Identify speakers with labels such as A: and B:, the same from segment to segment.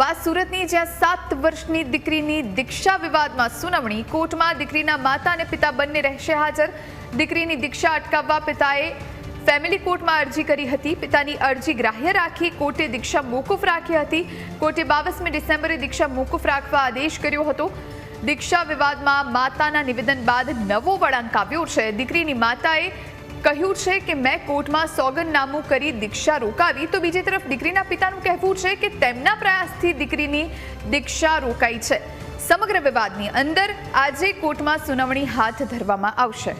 A: વાત સુરતની, જ્યાં સાત વર્ષની દીકરીની દીક્ષા વિવાદમાં સુનાવણી. કોર્ટમાં દીકરીના માતા અને પિતા બંને રહેશે હાજર. દીકરીની દીક્ષા અટકાવવા પિતાએ ફેમિલી કોર્ટમાં અરજી કરી હતી. પિતાની અરજી ગ્રાહ્ય રાખી કોર્ટે દીક્ષા મોકૂફ રાખી હતી. કોર્ટે બાવીસમી ડિસેમ્બરે દીક્ષા મોકૂફ રાખવા આદેશ કર્યો હતો. દીક્ષા વિવાદમાં માતાના નિવેદન બાદ નવો વળાંક આવ્યો છે. દીકરીની માતાએ કહ્યું છે કે મેં કોર્ટમાં સોગંદનામું કરી દીક્ષા રોકાવી, તો બીજી તરફ દીકરીના પિતાનું કહેવું છે કે તેમના પ્રયાસથી દીકરીની દીક્ષા રોકાઈ છે. સમગ્ર વિવાદની અંદર આજે કોર્ટમાં સુનાવણી હાથ ધરવામાં આવશે.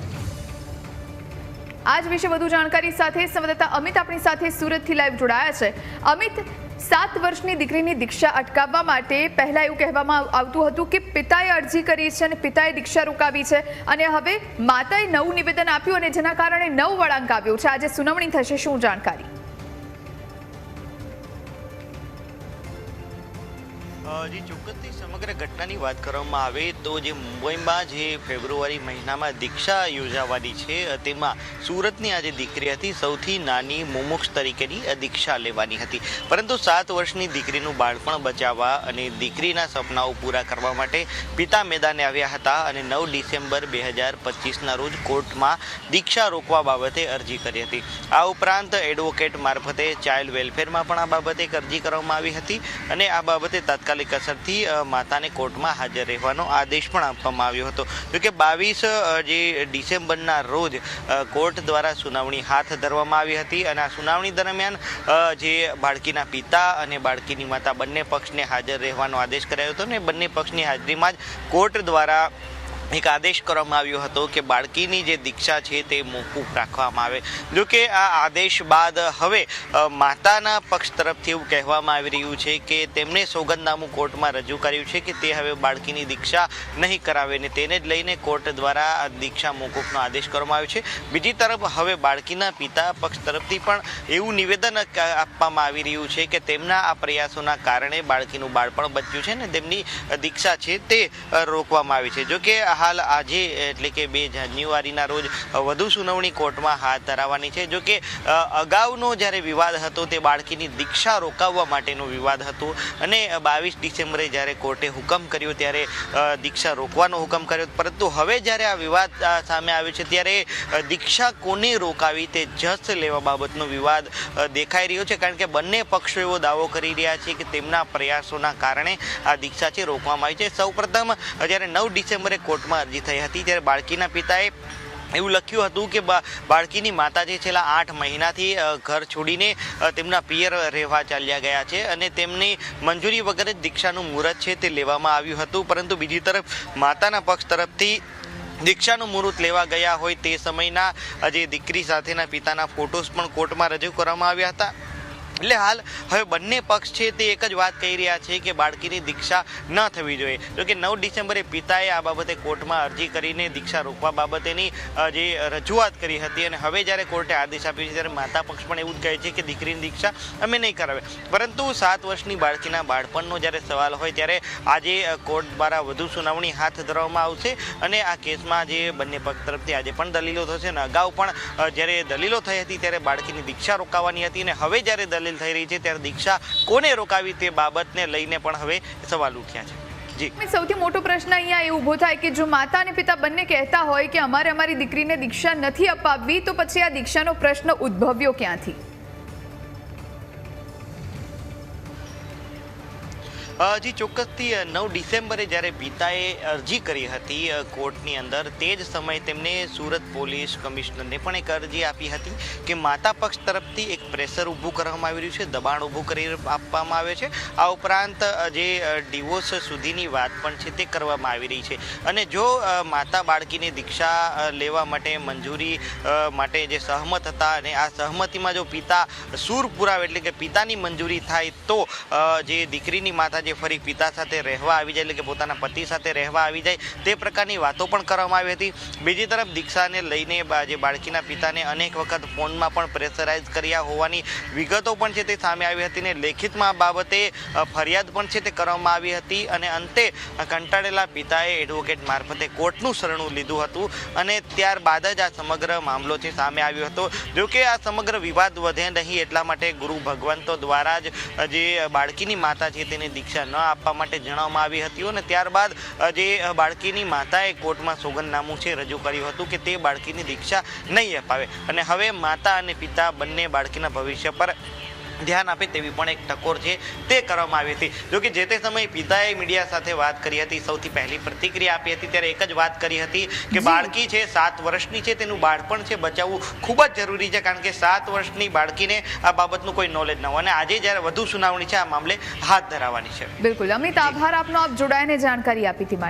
A: આજ વિશે વધુ જાણકારી સાથે સંવાદદાતા અમિત આપણી સાથે સુરતથી લાઈવ જોડાયા છે. અમિત, સાત વર્ષની દીકરીની દીક્ષા અટકાવવા માટે પહેલાં એવું કહેવામાં આવતું હતું કે પિતાએ અરજી કરી છે અને પિતાએ દીક્ષા રોકાવી છે અને હવે માતાએ નવું નિવેદન આપ્યું અને જેના કારણે નવ વળાંક આવ્યો છે. આજે સુનાવણી થશે, શું જાણકારી?
B: જે ચોક્કસથી સમગ્ર ઘટનાની વાત કરવામાં આવે તો જે મુંબઈમાં જે ફેબ્રુઆરી મહિનામાં દીક્ષા યોજાવાની છે તેમાં સુરતની આ જે દીકરી હતી, સૌથી નાની મુમુક્ષ તરીકેની દીક્ષા લેવાની હતી. પરંતુ સાત વર્ષની દીકરીનું બાળપણ બચાવવા અને દીકરીના સપનાઓ પૂરા કરવા માટે પિતા મેદાને આવ્યા હતા અને નવ ડિસેમ્બર બે હજાર પચીસના રોજ કોર્ટમાં દીક્ષા રોકવા બાબતે અરજી કરી હતી. આ ઉપરાંત એડવોકેટ મારફતે ચાઇલ્ડ વેલફેરમાં પણ આ બાબતે અરજી કરવામાં આવી હતી અને આ બાબતે તાત્કાલિક અસરથી માતાને કોર્ટમાં હાજર રહેવાનો આદેશ પણ આપવામાં આવ્યો હતો. જોકે બાવીસ જે ડિસેમ્બરના રોજ કોર્ટ દ્વારા સુનાવણી હાથ ધરવામાં આવી હતી અને આ સુનાવણી દરમિયાન જે બાળકીના પિતા અને બાળકીની માતા બંને પક્ષને હાજર રહેવાનો આદેશ કરાયો હતો ને બંને પક્ષની હાજરીમાં જ કોર્ટ દ્વારા એક આદેશ કરવામાં આવ્યો હતો કે બાળકીની જે દીક્ષા છે તે મોકૂફ રાખવામાં આવે. જો કે આ આદેશ બાદ હવે માતાના પક્ષ તરફથી એવું કહેવામાં આવી રહ્યું છે કે તેમણે સોગંદનામું કોર્ટમાં રજૂ કર્યું છે કે તે હવે બાળકીની દીક્ષા નહીં કરાવે ને તેને જ લઈને કોર્ટ દ્વારા દીક્ષા મોકૂફનો આદેશ કરવામાં આવ્યો છે. બીજી તરફ હવે બાળકીના પિતા પક્ષ તરફથી પણ એવું નિવેદન આપવામાં આવી રહ્યું છે કે તેમના આ પ્રયાસોના કારણે બાળકીનું બાળપણ બચ્યું છે ને તેમની દીક્ષા છે તે રોકવામાં આવી છે. જો કે હાલ આજે, એટલે કે બે જાન્યુઆરીના રોજ, વધુ સુનાવણી કોર્ટમાં હાથ ધરાવવાની છે. જોકે અગાઉનો જ્યારે વિવાદ હતો, તે બાળકીની દીક્ષા રોકાવવા માટેનો વિવાદ હતો. અને બાવીસ ડિસેમ્બરે જ્યારે કોર્ટે હુકમ કર્યો, ત્યારે દીક્ષા રોકવાનો હુકમ કર્યો. પરંતુ હવે જ્યારે આ વિવાદ સામે આવ્યો છે, ત્યારે દીક્ષા કોને રોકાવી તે જસ લેવા બાબતનો વિવાદ દેખાઈ રહ્યો છે. કારણ કે બંને પક્ષો એવો દાવો કરી રહ્યા છે કે તેમના પ્રયાસોના કારણે આ દીક્ષા છે, રોકવામાં આવી છે. સૌપ્રથમ, જ્યારે નવ ડિસેમ્બરે કોર્ટમાં અરજી થઈ હતી ત્યારે બાળકીના પિતાએ એવું લખ્યું હતું કે બાળકીની માતા જે છેલ્લા આઠ મહિનાથી ઘર છોડીને તેમના પિયર રહેવા ચાલ્યા ગયા છે અને તેમની મંજૂરી વગર જ દીક્ષાનું મુહૂર્ત છે તે લેવામાં આવ્યું હતું. પરંતુ બીજી તરફ માતાના પક્ષ તરફથી દીક્ષાનું મુહૂર્ત લેવા ગયા હોય તે સમયના જે દીકરી સાથેના પિતાના ફોટોસ પણ કોર્ટમાં રજૂ કરવામાં આવ્યા હતા. એટલે હાલ હવે બંને પક્ષ છે તે એક જ વાત કહી રહ્યા છે કે બાળકીની દીક્ષા ન થવી જોઈએ. જો કે નવ ડિસેમ્બરે પિતાએ આ બાબતે કોર્ટમાં અરજી કરીને દીક્ષા રોકવા બાબતેની જે રજૂઆત કરી હતી અને હવે જ્યારે કોર્ટે આદેશ આપ્યો છે ત્યારે માતા પક્ષ પણ એવું જ કહે છે કે દીકરીની દીક્ષા અમે નહીં કરાવે પરંતુ સાત વર્ષની બાળકીના બાળપણનો જ્યારે સવાલ હોય ત્યારે આજે કોર્ટ દ્વારા વધુ સુનાવણી હાથ ધરવામાં આવશે અને આ કેસમાં જે બંને પક્ષ તરફથી આજે પણ દલીલો થશે અને અગાઉ પણ જ્યારે દલીલો થઈ હતી ત્યારે બાળકીની દીક્ષા રોકાવાની હતી અને હવે જ્યારે દલીલ થઈ રહી છે, ત્યારે દીક્ષા કોને રોકાવી તે બાબતને લઈને પણ હવે સવાલ ઉઠ્યા છે.
A: સૌથી મોટો પ્રશ્ન અહીંયા એ ઊભો થાય કે જો માતા અને પિતા બંને કહેતા હોય કે અમારે અમારી દીકરીને દીક્ષા નથી અપાવવી, તો પછી આ દીક્ષાનો પ્રશ્ન ઉદ્ભવ્યો ક્યાંથી?
B: જી ચોક્કસથી નવ ડિસેમ્બરે જ્યારે પિતાએ અરજી કરી હતી કોર્ટની અંદર, તે જ સમયે તેમને સુરત પોલીસ કમિશનરને પણ એક અરજી આપી હતી કે માતા પક્ષ તરફથી એક પ્રેશર ઊભું કરવામાં આવી રહ્યું છે, દબાણ ઊભું કરી આપવામાં આવે છે. આ ઉપરાંત જે ડિવોર્સ સુધીની વાત પણ છે તે કરવામાં આવી રહી છે. અને જો માતા બાળકીની દીક્ષા લેવા માટે મંજૂરી માટે જે સહમત હતા અને આ સહમતિમાં જો પિતા સૂર પુરાવે એટલે કે પિતાની મંજૂરી થાય તો જે દીકરીની માતા જે ફરી પિતા સાથે રહેવા આવી જાય, એટલે કે પોતાના પતિ સાથે રહેવા આવી જાય, તે પ્રકારની વાતો પણ કરવામાં આવી હતી. બીજી તરફ દીક્ષાને લઈને જે બાળકીના પિતાને અનેક વખત ફોનમાં પણ પ્રેશરાઇઝ કર્યા હોવાની વિગતો પણ છે તે સામે આવી હતી ને લેખિતમાં બાબતે ફરિયાદ પણ છે તે કરવામાં આવી હતી અને અંતે કંટાળેલા પિતાએ એડવોકેટ મારફતે કોર્ટનું શરણું લીધું હતું અને ત્યારબાદ જ આ સમગ્ર મામલો છે સામે આવ્યો હતો. જો કે આ સમગ્ર વિવાદ વધે નહીં એટલા માટે ગુરુ ભગવંતો દ્વારા જ જે બાળકીની માતા છે તેને દીક્ષા ન આપવા માટે જણાવવામાં આવી હતી અને ત્યારબાદ જે બાળકીની માતાએ કોર્ટમાં સોગંદનામું છે, રજૂ કર્યું હતું કે તે બાળકીની દીક્ષા નહીં અપાવે. અને હવે માતા અને પિતા બંને બાળકીના ભવિષ્ય પર ધ્યાન આપે તેવી પણ એક ટકોર છે તે કરવામાં આવી હતી. જો કે જે તે સમયે પિતાએ મીડિયા સાથે વાત કરી હતી સૌથી પહેલી પ્રતિક્રિયા આપી હતી ત્યારે એક જ વાત કરી હતી કે બાળકી છે સાત વર્ષની છે તેનું બાળપણ છે બચાવવું ખૂબ જ જરૂરી છે કારણ કે સાત વર્ષની બાળકીને આ બાબતનું કોઈ નોલેજ ન હોય. અને આજે જ્યારે વધુ સુનાવણી છે આ મામલે હાથ ધરાવવાની છે.
A: બિલકુલ. અમિત આભાર આપનો. આપ જોડાઈને જાણકારી આપી હતી માટે.